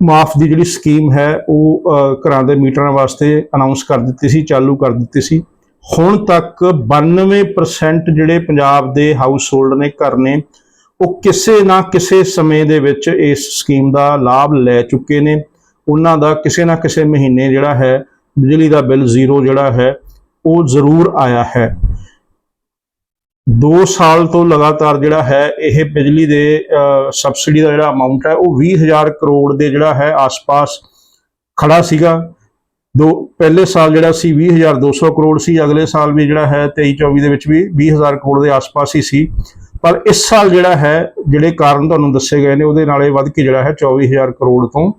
A: ਮਾਫ ਦੀ ਜਿਹੜੀ ਸਕੀਮ ਹੈ, ਉਹ ਘਰਾਂ ਦੇ ਮੀਟਰਾਂ ਵਾਸਤੇ ਅਨਾਉਂਸ ਕਰ ਦਿੱਤੀ ਸੀ, ਚਾਲੂ ਕਰ ਦਿੱਤੀ ਸੀ। ਹੁਣ ਤੱਕ 92% ਜਿਹੜੇ ਪੰਜਾਬ ਦੇ ਹਾਊਸ ਹੋਲਡ ਨੇ ਘਰ ਨੇ, ਉਹ ਕਿਸੇ ਨਾ ਕਿਸੇ ਸਮੇਂ ਦੇ ਵਿੱਚ ਇਸ ਸਕੀਮ ਦਾ ਲਾਭ ਲੈ ਚੁੱਕੇ ਨੇ। ਉਹਨਾਂ ਦਾ ਕਿਸੇ ਨਾ ਕਿਸੇ ਮਹੀਨੇ ਜਿਹੜਾ ਹੈ ਬਿਜਲੀ ਦਾ ਬਿੱਲ ਜ਼ੀਰੋ ਜਿਹੜਾ ਹੈ ਉਹ ਜ਼ਰੂਰ ਆਇਆ ਹੈ। 2 ਸਾਲ ਤੋਂ ਲਗਾਤਾਰ ਜਿਹੜਾ ਹੈ ਇਹ ਬਿਜਲੀ ਦੇ ਅ, ਸਬਸਿਡੀ ਦਾ ਜਿਹੜਾ ਅਮਾਉਂਟ ਹੈ ਉਹ 20000 ਕਰੋੜ ਦੇ ਜਿਹੜਾ ਹੈ ਆਸ-ਪਾਸ ਖੜਾ ਸੀਗਾ। ਦੋ ਪਹਿਲੇ ਸਾਲ ਜਿਹੜਾ ਸੀ 20200 ਕਰੋੜ ਸੀ ਅਗਲੇ ਸਾਲ ਵੀ ਜਿਹੜਾ ਹੈ 23 24 ਦੇ ਵਿੱਚ ਵੀ 20000 ਕਰੋੜ ਦੇ ਆਸ-ਪਾਸ ਹੀ ਸੀ। ਪਰ ਇਸ ਸਾਲ ਜਿਹੜਾ ਹੈ ਜਿਹੜੇ ਕਾਰਨ ਤੁਹਾਨੂੰ ਦੱਸੇ ਗਏ ਨੇ ਉਹਦੇ ਨਾਲੇ ਵੱਧ ਕੇ ਜਿਹੜਾ ਹੈ 24000 ਕਰੋੜ ਤੋਂ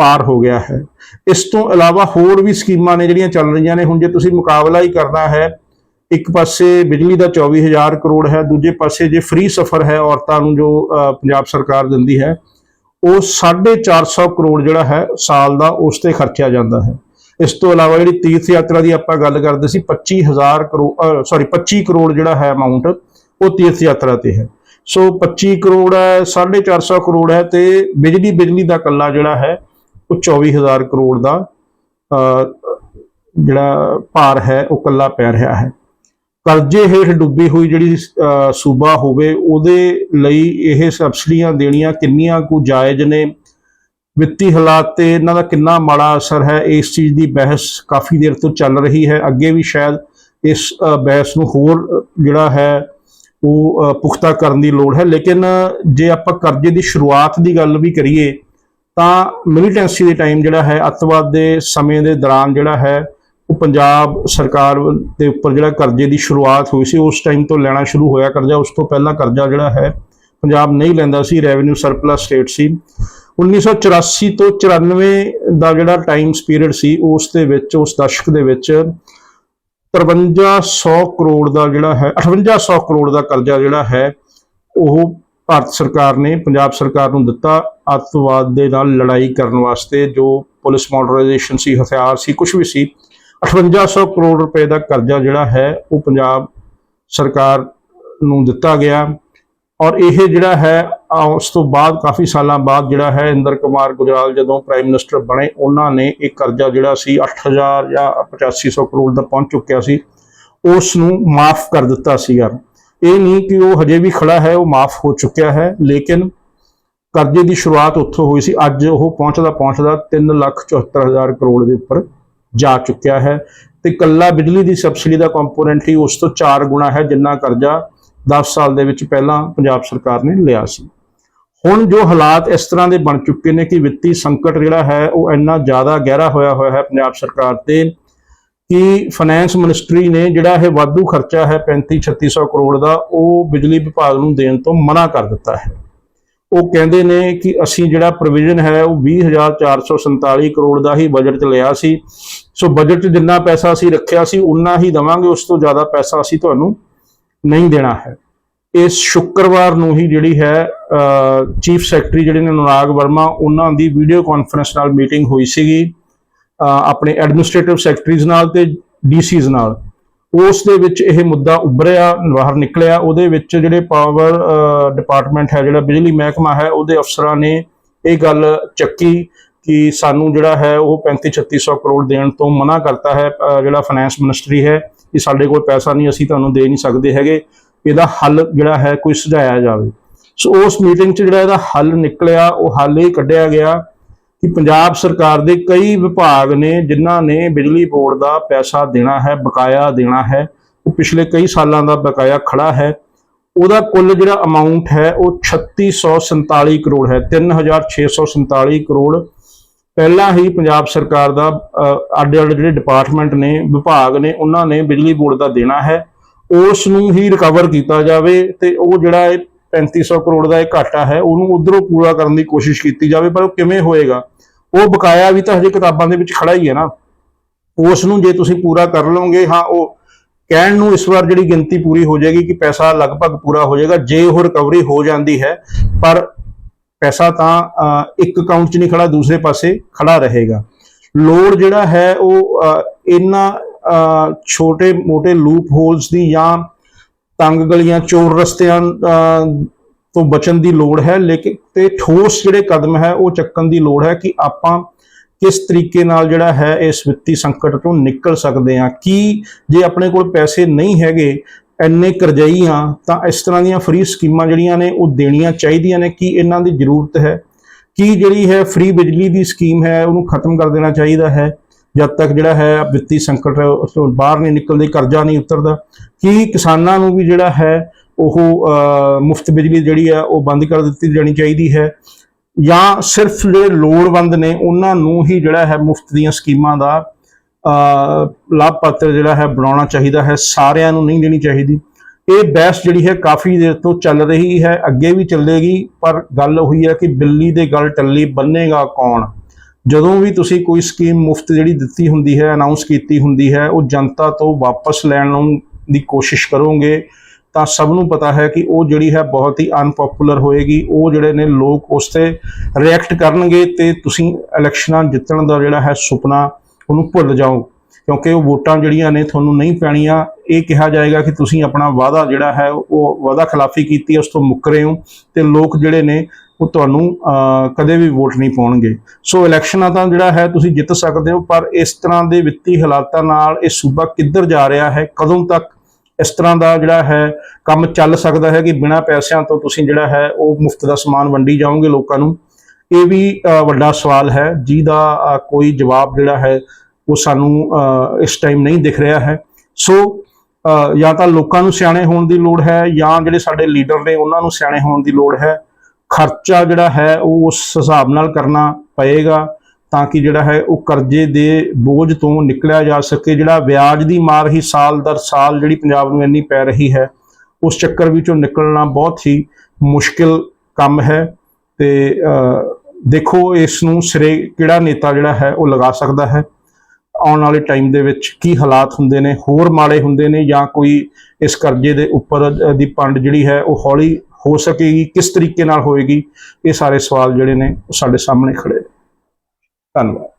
A: ਪਾਰ ਹੋ ਗਿਆ ਹੈ। ਇਸ ਤੋਂ ਇਲਾਵਾ ਹੋਰ ਵੀ ਸਕੀਮਾਂ ਨੇ ਜਿਹੜੀਆਂ ਚੱਲ ਰਹੀਆਂ ਨੇ, ਹੁਣ ਜੇ ਤੁਸੀਂ ਮੁਕਾਬਲਾ ਹੀ ਕਰਨਾ ਹੈ, ਇੱਕ ਪਾਸੇ ਬਿਜਲੀ ਦਾ 24000 ਕਰੋੜ ਹੈ, ਦੂਜੇ ਪਾਸੇ ਜੇ ਫ੍ਰੀ ਸਫਰ ਹੈ ਔਰਤਾਂ ਨੂੰ ਜੋ ਪੰਜਾਬ ਸਰਕਾਰ ਦਿੰਦੀ ਹੈ, ਉਹ 450 ਕਰੋੜ ਜਿਹੜਾ ਹੈ ਸਾਲ ਦਾ ਉਸ ਤੇ ਖਰਚਿਆ ਜਾਂਦਾ ਹੈ। ਇਸ ਤੋਂ ਇਲਾਵਾ ਜਿਹੜੀ ਤੀਰਥ ਯਾਤਰਾ ਦੀ ਆਪਾਂ ਗੱਲ ਕਰਦੇ ਸੀ 25000 ਕਰੋੜ ਸੌਰੀ 25 ਕਰੋੜ ਜਿਹੜਾ ਹੈ ਅਮਾਉਂਟ ਉਹ ਤੀਰਥ ਯਾਤਰਾ ਤੇ ਹੈ। ਸੋ 25 ਕਰੋੜ ਹੈ 450 ਕਰੋੜ ਹੈ ਤੇ ਬਿਜਲੀ ਬਿਜਲੀ ਦਾ ਕੱਲਾ ਜਿਹੜਾ ਹੈ ਉਹ 24000 ਕਰੋੜ ਦਾ ਅ, ਜਿਹੜਾ ਭਾਰ ਹੈ ਉਹ ਕੱਲਾ ਪੈ ਰਿਹਾ ਹੈ। ਕਰਜ਼ੇ ਹੇਠ ਡੁੱਬੀ ਹੋਈ ਜਿਹੜੀ ਸੂਬਾ ਹੋਵੇ ਉਹਦੇ ਲਈ ਇਹ ਸਬਸਿਡੀਆਂ ਦੇਣੀਆਂ ਕਿੰਨੀਆਂ ਕੁ ਜਾਇਜ਼ ਨੇ? ਵਿੱਤੀ ਹਾਲਾਤ ਤੇ ਇਹਨਾਂ ਦਾ ਕਿੰਨਾ ਮਾੜਾ ਅਸਰ ਹੈ? ਇਸ ਚੀਜ਼ ਦੀ ਬਹਿਸ ਕਾਫੀ ਦੇਰ ਤੋਂ ਚੱਲ ਰਹੀ ਹੈ। ਅੱਗੇ ਵੀ ਸ਼ਾਇਦ ਇਸ ਬਹਿਸ ਨੂੰ ਹੋਰ ਜਿਹੜਾ ਹੈ ਉਹ ਪੁਖਤਾ ਕਰਨ ਦੀ ਲੋੜ ਹੈ। ਲੇਕਿਨ ਜੇ ਆਪਾਂ ਕਰਜ਼ੇ ਦੀ ਸ਼ੁਰੂਆਤ ਦੀ ਗੱਲ ਵੀ ਕਰੀਏ ਤਾਂ ਮਿਲੀਟੈਂਸੀ ਦੇ ਟਾਈਮ ਜਿਹੜਾ ਹੈ, ਅੱਤਵਾਦ ਦੇ ਸਮੇਂ ਦੇ ਦੌਰਾਨ ਜਿਹੜਾ ਹੈ, ਉਹ ਪੰਜਾਬ ਸਰਕਾਰ ਦੇ ਉੱਪਰ ਜਿਹੜਾ ਕਰਜ਼ੇ ਦੀ ਸ਼ੁਰੂਆਤ ਹੋਈ ਸੀ, ਉਸ ਟਾਈਮ ਤੋਂ ਲੈਣਾ ਸ਼ੁਰੂ ਹੋਇਆ ਕਰਜ਼ਾ, ਉਸ ਤੋਂ ਪਹਿਲਾਂ ਕਰਜ਼ਾ ਜਿਹੜਾ ਹੈ, ਪੰਜਾਬ ਨਹੀਂ ਲੈਂਦਾ ਸੀ ਰੈਵਨਿਊ ਸਰਪਲਸ ਸਟੇਟ ਸੀ। 1984 ਤੋਂ 94 ਦਾ ਜਿਹੜਾ ਟਾਈਮ ਪੀਰੀਅਡ ਸੀ, ਉਸ ਦੇ ਵਿੱਚ, ਉਸ ਦਸ਼ਕ ਦੇ ਵਿੱਚ 5300 ਕਰੋੜ ਦਾ ਜਿਹੜਾ ਹੈ 5800 ਕਰੋੜ ਦਾ ਕਰਜ਼ਾ ਜਿਹੜਾ ਹੈ, ਉਹ ਭਾਰਤ ਸਰਕਾਰ ਨੇ ਪੰਜਾਬ ਸਰਕਾਰ ਨੂੰ ਦਿੱਤਾ ਅੱਤਵਾਦ ਦੇ ਨਾਲ ਲੜਾਈ ਕਰਨ ਵਾਸਤੇ, ਜੋ ਪੁਲਿਸ ਮਾਡਰਨਾਈਜੇਸ਼ਨ ਸੀ, ਹਥਿਆਰ ਸੀ ਕੁਝ ਵੀ ਸੀ 5800 ਕਰੋੜ ਰੁਪਏ ਦਾ ਕਰਜ਼ਾ ਜਿਹੜਾ ਹੈ, ਉਹ ਪੰਜਾਬ ਸਰਕਾਰ ਨੂੰ ਦਿੱਤਾ ਗਿਆ। ਔਰ ਇਹ ਜਿਹੜਾ ਹੈ ਉਸ ਤੋਂ ਬਾਅਦ, ਕਾਫੀ ਸਾਲਾਂ ਬਾਅਦ ਜਿਹੜਾ ਹੈ, ਇੰਦਰ ਕੁਮਾਰ ਗੁਜਰਾਲ ਜਦੋਂ ਪ੍ਰਾਈਮ ਮਿਨਿਸਟਰ ਬਣੇ, ਉਹਨਾਂ ਨੇ ਇਹ ਕਰਜ਼ਾ ਜਿਹੜਾ ਸੀ 8000 ਜਾਂ 8500 ਕਰੋੜ ਦਾ ਪਹੁੰਚ ਚੁੱਕਿਆ ਸੀ, ਉਸ ਨੂੰ ਮਾਫ ਕਰ ਦਿੱਤਾ ਸੀਗਾ। ਇਹ ਨਹੀਂ ਕਿ ਉਹ ਹਜੇ ਵੀ ਖੜਾ ਹੈ, ਉਹ ਮਾਫ ਹੋ ਚੁੱਕਿਆ ਹੈ, ਲੇਕਿਨ ਕਰਜ਼ੇ ਦੀ ਸ਼ੁਰੂਆਤ ਉੱਥੋਂ ਹੋਈ ਸੀ। ਅੱਜ ਉਹ ਪਹੁੰਚਦਾ ਪਹੁੰਚਦਾ 374000 ਕਰੋੜ ਦੇ ਉੱਪਰ ਜਾ ਚੁੱਕਿਆ ਹੈ ਤੇ ਕੱਲਾ ਬਿਜਲੀ ਦੀ ਸਬਸਿਡੀ ਦਾ ਕੰਪੋਨੈਂਟ ਹੀ ਉਸ ਤੋਂ 4 ਗੁਣਾ ਹੈ, ਜਿੰਨਾ ਕਰਜ਼ਾ 10 ਸਾਲ ਦੇ ਵਿੱਚ ਪਹਿਲਾਂ ਪੰਜਾਬ ਸਰਕਾਰ ਨੇ ਲਿਆ ਸੀ। ਹੁਣ ਜੋ ਹਾਲਾਤ ਇਸ ਤਰ੍ਹਾਂ ਦੇ ਬਣ ਚੁੱਕੇ ਨੇ ਕਿ ਵਿੱਤੀ ਸੰਕਟ ਜਿਹੜਾ ਹੈ, ਉਹ ਇੰਨਾ ਜ਼ਿਆਦਾ ਗਹਿਰਾ ਹੋਇਆ ਹੋਇਆ ਹੈ ਪੰਜਾਬ ਸਰਕਾਰ ਤੇ ਕਿ ਫਾਈਨੈਂਸ ਮਿਨਿਸਟਰੀ ਨੇ ਜਿਹੜਾ ਇਹ ਵਾਧੂ ਖਰਚਾ ਹੈ 35 3600 ਕਰੋੜ ਦਾ, ਉਹ ਬਿਜਲੀ ਵਿਭਾਗ ਨੂੰ ਦੇਣ ਤੋਂ ਮਨਾ ਕਰ ਦਿੱਤਾ ਹੈ। ਉਹ ਕਹਿੰਦੇ ਨੇ ਕਿ ਅਸੀਂ ਜਿਹੜਾ ਪ੍ਰੋਵੀਜ਼ਨ ਹੈ, ਉਹ 20447 ਕਰੋੜ ਦਾ ਹੀ ਬਜਟ 'ਚ ਲਿਆ ਸੀ। ਸੋ ਬਜਟ 'ਚ ਜਿੰਨਾ ਪੈਸਾ ਅਸੀਂ ਰੱਖਿਆ ਸੀ ਉਨਾ ਹੀ ਦਵਾਂਗੇ, ਉਸ ਤੋਂ ਜ਼ਿਆਦਾ ਪੈਸਾ ਅਸੀਂ ਤੁਹਾਨੂੰ ਨਹੀਂ ਦੇਣਾ ਹੈ। ਇਸ ਸ਼ੁੱਕਰਵਾਰ ਨੂੰ ਹੀ ਜਿਹੜੀ ਹੈ ਚੀਫ ਸੈਕਟਰੀ ਜਿਹੜੇ ਨੇ ਅਨੁਰਾਗ ਵਰਮਾ, ਉਹਨਾਂ ਦੀ ਵੀਡੀਓ ਕਾਨਫਰੰਸ ਨਾਲ ਮੀਟਿੰਗ ਹੋਈ ਸੀਗੀ। ਆਪਣੇ ਐਡਮਿਨਿਸਟ੍ਰੇਟਿਵ ਸੈਕਟਰੀਜ਼ ਨਾਲ ਤੇ ਡੀਸੀਜ਼ ਨਾਲ। ਉਸ ਦੇ ਵਿੱਚ ਇਹ ਮੁੱਦਾ ਉੱਭਰਿਆ, ਬਾਹਰ ਨਿਕਲਿਆ। ਉਹਦੇ ਵਿੱਚ ਜਿਹੜੇ ਪਾਵਰ ਡਿਪਾਰਟਮੈਂਟ ਹੈ, ਜਿਹੜਾ ਬਿਜਲੀ ਮਹਿਕਮਾ ਹੈ, ਉਹਦੇ ਅਫਸਰਾਂ ਨੇ ਇਹ ਗੱਲ ਚੱਕੀ ਕਿ ਸਾਨੂੰ ਜਿਹੜਾ ਹੈ ਉਹ 35 3600 ਕਰੋੜ ਦੇਣ ਤੋਂ ਮਨਾ ਕਰਤਾ ਹੈ। ਜਿਹੜਾ ਫਾਈਨੈਂਸ ਮਿਨਿਸਟਰੀ ਹੈ, ਕਿ ਸਾਡੇ ਕੋਲ ਪੈਸਾ ਨਹੀਂ, ਅਸੀਂ ਤੁਹਾਨੂੰ ਦੇ ਨਹੀਂ ਸਕਦੇ ਹੈਗੇ। ਇਹਦਾ ਹੱਲ ਜਿਹੜਾ ਹੈ, ਕੋਈ ਸੁਝਾਇਆ ਜਾਵੇ। ਸੋ ਉਸ ਮੀਟਿੰਗ 'ਚ ਜਿਹੜਾ ਇਹਦਾ ਹੱਲ ਨਿਕਲਿਆ, ਉਹ ਹੱਲ ਇਹ ਕੱਢਿਆ ਗਿਆ। ਕਿ ਪੰਜਾਬ ਸਰਕਾਰ ਦੇ ਕਈ ਵਿਭਾਗ ਨੇ, ਜਿਨ੍ਹਾਂ ਨੇ ਬਿਜਲੀ ਬੋਰਡ ਦਾ ਪੈਸਾ ਦੇਣਾ ਹੈ, ਬਕਾਇਆ ਦੇਣਾ ਹੈ, ਉਹ ਪਿਛਲੇ ਕਈ ਸਾਲਾਂ ਦਾ ਬਕਾਇਆ ਖੜਾ ਹੈ। ਉਹਦਾ ਕੁੱਲ ਜਿਹੜਾ ਅਮਾਉਂਟ ਹੈ, ਉਹ 3647 ਕਰੋੜ ਹੈ 3647 ਕਰੋੜ। ਪਹਿਲਾਂ ਹੀ ਪੰਜਾਬ ਸਰਕਾਰ ਦਾ ਅੱਡੇ ਅੱਡ ਜਿਹੜੇ ਡਿਪਾਰਟਮੈਂਟ ਨੇ, ਵਿਭਾਗ ਨੇ, ਉਹਨਾਂ ਨੇ ਬਿਜਲੀ ਬੋਰਡ ਦਾ ਦੇਣਾ ਹੈ। ਉਸ ਨੂੰ ਹੀ ਰਿਕਵਰ ਕੀਤਾ ਜਾਵੇ ਤੇ ਉਹ ਜਿਹੜਾ ਇਹ 3500 ਕਰੋੜ ਦਾ ਇਹ ਘਾਟਾ ਹੈ ਉਹਨੂੰ ਉਧਰੋਂ ਪੂਰਾ ਕਰਨ ਦੀ ਕੋਸ਼ਿਸ਼ ਕੀਤੀ ਜਾਵੇ ਪਰ ਉਹ ਕਿਵੇਂ ਹੋਏਗਾ? ਉਹ ਬਕਾਇਆ ਵੀ ਤਾਂ ਹਜੇ ਕਿਤਾਬਾਂ ਦੇ ਵਿੱਚ ਖੜਾ ਹੀ ਹੈ ਨਾ। ਉਸ ਨੂੰ ਜੇ ਤੁਸੀਂ ਪੂਰਾ ਕਰ ਲਓਗੇ ਹਾਂ ਉਹ ਕਹਿਣ ਨੂੰ ਇਸ ਵਾਰ ਜਿਹੜੀ ਗਿਣਤੀ ਪੂਰੀ ਹੋ ਜਾਏਗੀ ਕਿ ਪੈਸਾ ਲਗਭਗ ਪੂਰਾ ਹੋ ਜਾਏਗਾ ਜੇ ਉਹ ਰਿਕਵਰੀ ਹੋ ਜਾਂਦੀ ਹੈ ਪਰ ਪੈਸਾ ਤਾਂ ਅ, ਇੱਕ ਅਕਾਊਂਟ 'ਚ ਨਹੀਂ ਖੜਾ ਦੂਸਰੇ ਪਾਸੇ ਖੜਾ ਰਹੇਗਾ। ਲੋੜ ਜਿਹੜਾ ਹੈ ਉਹ ਅ, ਇਹਨਾਂ ਛੋਟੇ ਮੋਟੇ ਲੂਪ ਹੋਲਸ ਦੀ ਜਾਂ ਤੰਗ ਗਲੀਆਂ, ਚੋਰ ਰਸਤਿਆਂ ਤੋਂ ਬਚਣ ਦੀ ਲੋੜ ਹੈ, ਲੇਕਿਨ ਤੇ ਠੋਸ ਜਿਹੜੇ ਕਦਮ ਹੈ, ਉਹ ਚੱਕਣ ਦੀ ਲੋੜ ਹੈ ਕਿ ਆਪਾਂ ਕਿਸ ਤਰੀਕੇ ਨਾਲ ਜਿਹੜਾ ਹੈ, ਇਸ ਵਿੱਤੀ ਸੰਕਟ ਤੋਂ ਨਿਕਲ ਸਕਦੇ ਹਾਂ। ਕੀ ਜੇ ਆਪਣੇ ਕੋਲ ਪੈਸੇ ਨਹੀਂ ਹੈਗੇ, ਇੰਨੇ ਕਰਜਾਈ ਆ ਤਾਂ ਇਸ ਤਰ੍ਹਾਂ ਦੀਆਂ ਫ੍ਰੀ ਸਕੀਮਾਂ ਜਿਹੜੀਆਂ ਨੇ, ਉਹ ਦੇਣੀਆਂ ਚਾਹੀਦੀਆਂ ਨੇ, ਕੀ ਇਹਨਾਂ ਦੀ ਜ਼ਰੂਰਤ ਹੈ? ਕੀ ਜਿਹੜੀ ਹੈ ਫ੍ਰੀ ਬਿਜਲੀ ਦੀ ਸਕੀਮ ਹੈ, ਉਹਨੂੰ ਖਤਮ ਕਰ ਦੇਣਾ ਚਾਹੀਦਾ ਹੈ? ਜਦ ਤੱਕ ਜਿਹੜਾ ਹੈ ਵਿੱਤੀ ਸੰਕਟ ਉਸ ਤੋਂ ਬਾਹਰ ਨਹੀਂ ਨਿਕਲਦੇ, ਕਰਜ਼ਾ ਨਹੀਂ ਉਤਰਦਾ। ਕੀ ਕਿਸਾਨਾਂ ਨੂੰ ਵੀ ਜਿਹੜਾ ਹੈ ਉਹ ਮੁਫਤ ਬਿਜਲੀ ਜਿਹੜੀ ਆ ਉਹ ਬੰਦ ਕਰ ਦਿੱਤੀ ਜਾਣੀ ਚਾਹੀਦੀ ਹੈ? ਜਾਂ ਸਿਰਫ ਜਿਹੜੇ ਲੋੜਵੰਦ ਨੇ, ਉਹਨਾਂ ਨੂੰ ਹੀ ਜਿਹੜਾ ਹੈ ਮੁਫਤ ਦੀਆਂ ਸਕੀਮਾਂ ਦਾ ਲਾਭਪਾਤਰ ਜਿਹੜਾ ਹੈ ਬਣਾਉਣਾ ਚਾਹੀਦਾ ਹੈ? ਸਾਰਿਆਂ ਨੂੰ ਨਹੀਂ ਦੇਣੀ ਚਾਹੀਦੀ। ਇਹ ਬਹਿਸ ਜਿਹੜੀ ਹੈ ਕਾਫੀ ਦੇਰ ਤੋਂ ਚੱਲ ਰਹੀ ਹੈ, ਅੱਗੇ ਵੀ ਚੱਲੇਗੀ, ਪਰ ਗੱਲ ਉਹੀ ਹੈ ਕਿ ਬਿੱਲੀ ਦੇ ਗੱਲ ਟੱਲੀ ਬੰਨੇਗਾ ਕੌਣ? ਜਦੋਂ ਵੀ ਤੁਸੀਂ ਕੋਈ ਸਕੀਮ ਮੁਫਤ ਜਿਹੜੀ ਦਿੱਤੀ ਹੁੰਦੀ ਹੈ ਅਨਾਉਂਸ ਕੀਤੀ ਹੁੰਦੀ ਹੈ, ਉਹ ਜਨਤਾ ਤੋਂ ਵਾਪਸ ਲੈਣ ਨੂੰ ਦੀ ਕੋਸ਼ਿਸ਼ ਕਰੋਗੇ, ਤਾਂ ਸਭ ਨੂੰ ਪਤਾ ਹੈ ਕਿ ਉਹ ਜਿਹੜੀ ਹੈ ਬਹੁਤ ਹੀ ਅਨਪਪੂਲਰ ਹੋਏਗੀ। ਉਹ ਜਿਹੜੇ ਨੇ ਲੋਕ ਉਸ ਤੇ ਰਿਐਕਟ ਕਰਨਗੇ ਤੇ ਤੁਸੀਂ ਇਲੈਕਸ਼ਨਾਂ ਜਿੱਤਣ ਦਾ ਜਿਹੜਾ ਹੈ ਸੁਪਨਾ ਉਹਨੂੰ ਭੁੱਲ ਜਾਓ। ਕਿਉਂਕਿ ਉਹ ਵੋਟਾਂ ਜਿਹੜੀਆਂ ਨੇ ਤੁਹਾਨੂੰ ਨਹੀਂ ਪੈਣੀਆਂ। ਇਹ ਕਿਹਾ ਜਾਏਗਾ ਕਿ ਤੁਸੀਂ ਆਪਣਾ ਵਾਅਦਾ ਜਿਹੜਾ ਹੈ, ਉਹ ਵਾਅਦਾ ਖਿਲਾਫੀ ਕੀਤੀ ਹੈ, ਉਸ ਤੋਂ ਮੁੱਕ ਰਹੇ ਹੋ ਤੇ ਲੋਕ ਜਿਹੜੇ ਨੇ ਉਹ ਤੁਹਾਨੂੰ ਕਦੇ ਵੀ ਵੋਟ ਨਹੀਂ ਪਾਉਣਗੇ। ਸੋ ਇਲੈਕਸ਼ਨਾਂ ਤਾਂ ਜਿਹੜਾ ਹੈ, ਤੁਸੀਂ ਜਿੱਤ ਸਕਦੇ ਹੋ, ਪਰ ਇਸ ਤਰ੍ਹਾਂ ਦੇ ਵਿੱਤੀ ਹਾਲਾਤਾਂ ਨਾਲ ਇਹ ਸੂਬਾ ਕਿੱਧਰ ਜਾ ਰਿਹਾ ਹੈ, ਕਦੋਂ ਤੱਕ ਇਸ ਤਰ੍ਹਾਂ ਦਾ ਜਿਹੜਾ ਹੈ, ਕੰਮ ਚੱਲ ਸਕਦਾ ਹੈ ਕਿ ਬਿਨਾਂ ਪੈਸਿਆਂ ਤੋਂ ਤੁਸੀਂ ਜਿਹੜਾ ਹੈ, ਉਹ ਮੁਫਤ ਦਾ ਸਮਾਨ ਵੰਡੀ ਜਾਓਗੇ ਲੋਕਾਂ ਨੂੰ? ਇਹ ਵੀ ਵੱਡਾ ਸਵਾਲ ਹੈ। ਜਿਹਦਾ ਕੋਈ ਜਵਾਬ ਜਿਹੜਾ ਹੈ, ਉਹ ਸਾਨੂੰ ਇਸ ਟਾਈਮ ਨਹੀਂ ਦਿਖ ਰਿਹਾ ਹੈ। ਸੋ ਜਾਂ ਤਾਂ ਲੋਕਾਂ ਨੂੰ ਸਿਆਣੇ ਹੋਣ ਦੀ ਲੋੜ ਹੈ, ਜਾਂ ਜਿਹੜੇ ਸਾਡੇ ਲੀਡਰ ਨੇ, ਉਹਨਾਂ ਨੂੰ ਸਿਆਣੇ ਹੋਣ ਦੀ ਲੋੜ ਹੈ। ਖਰਚਾ ਜਿਹੜਾ ਹੈ ਉਹ ਉਸ ਹਿਸਾਬ ਨਾਲ ਕਰਨਾ ਪਏਗਾ ਤਾਂ ਕਿ ਜਿਹੜਾ ਹੈ ਉਹ ਕਰਜ਼ੇ ਦੇ ਬੋਝ ਤੋਂ ਨਿਕਲਿਆ ਜਾ ਸਕੇ। ਜਿਹੜਾ ਵਿਆਜ ਦੀ ਮਾਰ ਹੀ ਸਾਲ ਦਰ ਸਾਲ ਜਿਹੜੀ ਪੰਜਾਬ ਨੂੰ ਇੰਨੀ ਪੈ ਰਹੀ ਹੈ, ਉਸ ਚੱਕਰ ਵਿੱਚੋਂ ਨਿਕਲਣਾ ਬਹੁਤ ਹੀ ਮੁਸ਼ਕਿਲ ਕੰਮ ਹੈ ਤੇ ਦੇਖੋ ਇਸ ਨੂੰ ਸਿਰੇ ਕਿਹੜਾ ਨੇਤਾ ਜਿਹੜਾ ਹੈ ਉਹ ਲਗਾ ਸਕਦਾ ਹੈ? ਆਉਣ ਵਾਲੇ ਟਾਈਮ ਦੇ ਵਿੱਚ ਕੀ ਹਾਲਾਤ ਹੁੰਦੇ ਨੇ? ਹੋਰ ਮਾੜੇ ਹੁੰਦੇ ਨੇ ਜਾਂ ਕੋਈ ਇਸ ਕਰਜ਼ੇ ਦੇ ਉੱਪਰ ਦੀ ਪੰਡ ਜਿਹੜੀ ਹੈ ਉਹ ਹੌਲੀ ਹੋ ਸਕੇਗੀ, ਕਿਸ ਤਰੀਕੇ ਨਾਲ ਹੋਏਗੀ, ਇਹ ਸਾਰੇ ਸਵਾਲ ਜਿਹੜੇ ਨੇ ਉਹ ਸਾਡੇ ਸਾਹਮਣੇ ਖੜੇ ਨੇ। ਧੰਨਵਾਦ।